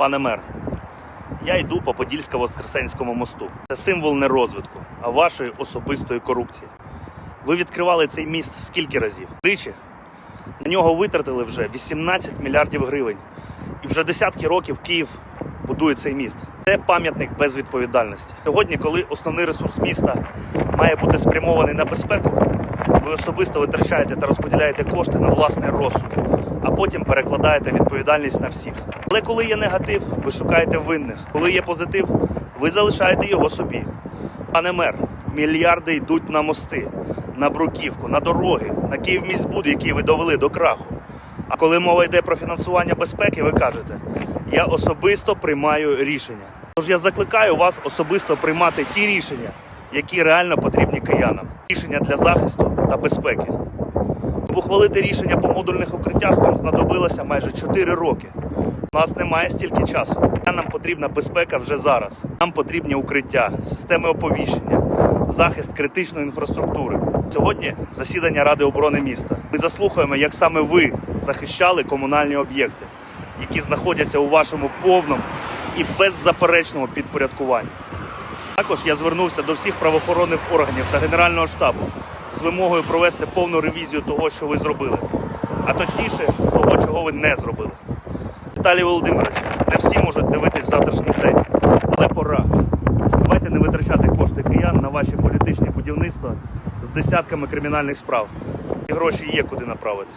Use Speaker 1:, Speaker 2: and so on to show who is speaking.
Speaker 1: Пане мер, я йду по Подільсько-Воскресенському мосту. Це символ не розвитку, а вашої особистої корупції. Ви відкривали цей міст скільки разів? Тричі. На нього витратили вже 18 мільярдів гривень. І вже десятки років Київ будує цей міст. Це пам'ятник безвідповідальності. Сьогодні, коли основний ресурс міста має бути спрямований на безпеку, ви особисто витрачаєте та розподіляєте кошти на власний розсуд, а потім перекладаєте відповідальність на всіх. Але коли є негатив, ви шукаєте винних. Коли є позитив, ви залишаєте його собі. Пане мер, мільярди йдуть на мости, на бруківку, на дороги, на Київміськбуд, який ви довели до краху. А коли мова йде про фінансування безпеки, ви кажете, я особисто приймаю рішення. Тож я закликаю вас особисто приймати ті рішення, які реально потрібні киянам. Рішення для захисту та безпеки. Ухвалити рішення по модульних укриттях вам знадобилося майже 4 роки. У нас немає стільки часу. Нам потрібна безпека вже зараз. Нам потрібні укриття, системи оповіщення, захист критичної інфраструктури. Сьогодні засідання Ради оборони міста. Ми заслухаємо, як саме ви захищали комунальні об'єкти, які знаходяться у вашому повному і беззаперечному підпорядкуванні. Також я звернувся до всіх правоохоронних органів та Генерального штабу з вимогою провести повну ревізію того, що ви зробили, а точніше того, чого ви не зробили. Віталій Володимирович, не всі можуть дивитись завтрашній день, але пора. Давайте не витрачати кошти киян на ваші політичні будівництва з десятками кримінальних справ. Ці гроші є куди направити.